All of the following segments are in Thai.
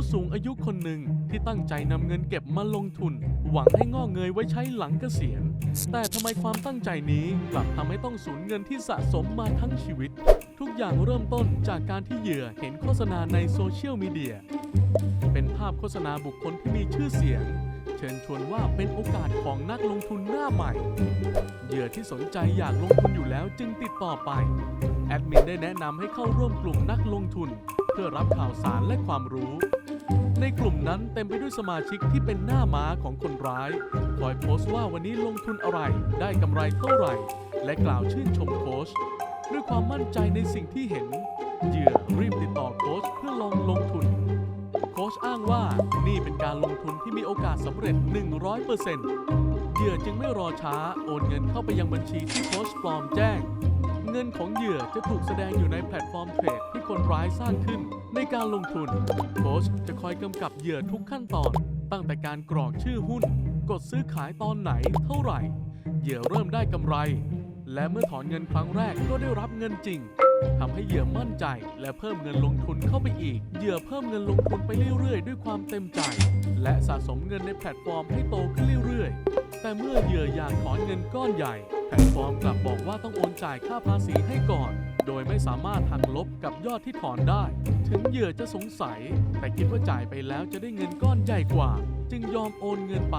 ผู้สูงอายุคนหนึ่งที่ตั้งใจนำเงินเก็บมาลงทุน หวังให้งอกเงยไว้ใช้หลังเกษียณ แต่ทำไมความตั้งใจนี้กลับทำให้ต้องสูญเงินที่สะสมมาทั้งชีวิต ทุกอย่างเริ่มต้นจากการที่เหยื่อเห็นโฆษณาในโซเชียลมีเดีย เป็นภาพโฆษณาบุคคลที่มีชื่อเสียง เชิญชวนว่าเป็นโอกาสของนักลงทุนหน้าใหม่ เหยื่อที่สนใจอยากลงทุนอยู่แล้วจึงติดต่อไปแอดมินได้แนะนำให้เข้าร่วมกลุ่มนักลงทุน เพื่อรับข่าวสารและความรู้ ในกลุ่มนั้นเต็มไปด้วยสมาชิกที่เป็นหน้าม้าของคนร้าย คอยโพสต์ว่าวันนี้ลงทุนอะไร ได้กำไรเท่าไหร่ และกล่าวชื่นชมโค้ชด้วยความมั่นใจในสิ่งที่เห็น เหยื่อรีบติดต่อโค้ชเพื่อลองลงทุน โค้ชอ้างว่านี่เป็นการลงทุนที่มีโอกาสสำเร็จ 100%เหยื่อจึงไม่รอช้าโอนเงินเข้าไปยังบัญชีที่โค้ชปลอมแจ้ง เงินของเหยื่อจะถูกแสดงอยู่ในแพลตฟอร์มเทรดที่คนร้ายสร้างขึ้น ในการลงทุน โค้ชจะคอยกำกับเหยื่อทุกขั้นตอน ตั้งแต่การกรอกชื่อหุ้น กดซื้อขายตอนไหนเท่าไหร่ เหยื่อเริ่มได้กำไร และเมื่อถอนเงินครั้งแรกก็ได้รับเงินจริงทำให้เหยื่อมั่นใจและเพิ่มเงินลงทุนเข้าไปอีก เหยื่อเพิ่มเงินลงทุนไปเรื่อยๆ ด้วยความเต็มใจ และสะสมเงินในแพลตฟอร์มให้โตขึ้นเรื่อยๆ แต่เมื่อเหยื่ออยากถอนเงินก้อนใหญ่ แพลตฟอร์มกลับบอกว่าต้องโอนจ่ายค่าภาษีให้ก่อน โดยไม่สามารถหักลบกับยอดที่ถอนได้ ถึงเหยื่อจะสงสัย แต่คิดว่าจ่ายไปแล้วจะได้เงินก้อนใหญ่กว่า จึงยอมโอนเงินไป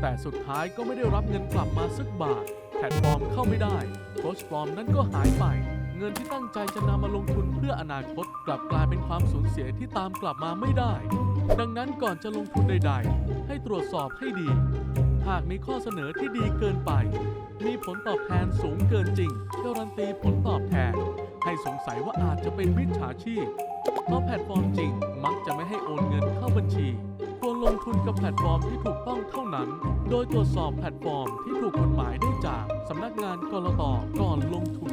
แต่สุดท้ายก็ไม่ได้รับเงินกลับมาสักบาทแพลตฟอร์มเข้าไม่ได้โค้ชปลอมนั้นก็หายไป เงินที่ตั้งใจจะนำมาลงทุนเพื่ออนาคตกลับกลายเป็นความสูญเสียที่ตามกลับมาไม่ได้ ดังนั้นก่อนจะลงทุนใด ๆ ให้ตรวจสอบให้ดี หากมีข้อเสนอที่ดีเกินไป มีผลตอบแทนสูงเกินจริงการันตีผลตอบแทน ให้สงสัยว่าอาจจะเป็นมิจฉาชีพ เพราะแพลตฟอร์มจริงมักจะไม่ให้โอนเงินเข้าบัญชีควรลงทุนกับแพลตฟอร์มที่ถูกต้องเท่านั้น โดยตรวจสอบแพลตฟอร์มที่ถูกกฎหมายได้จากสำนักงานกรตก่อนลงทุน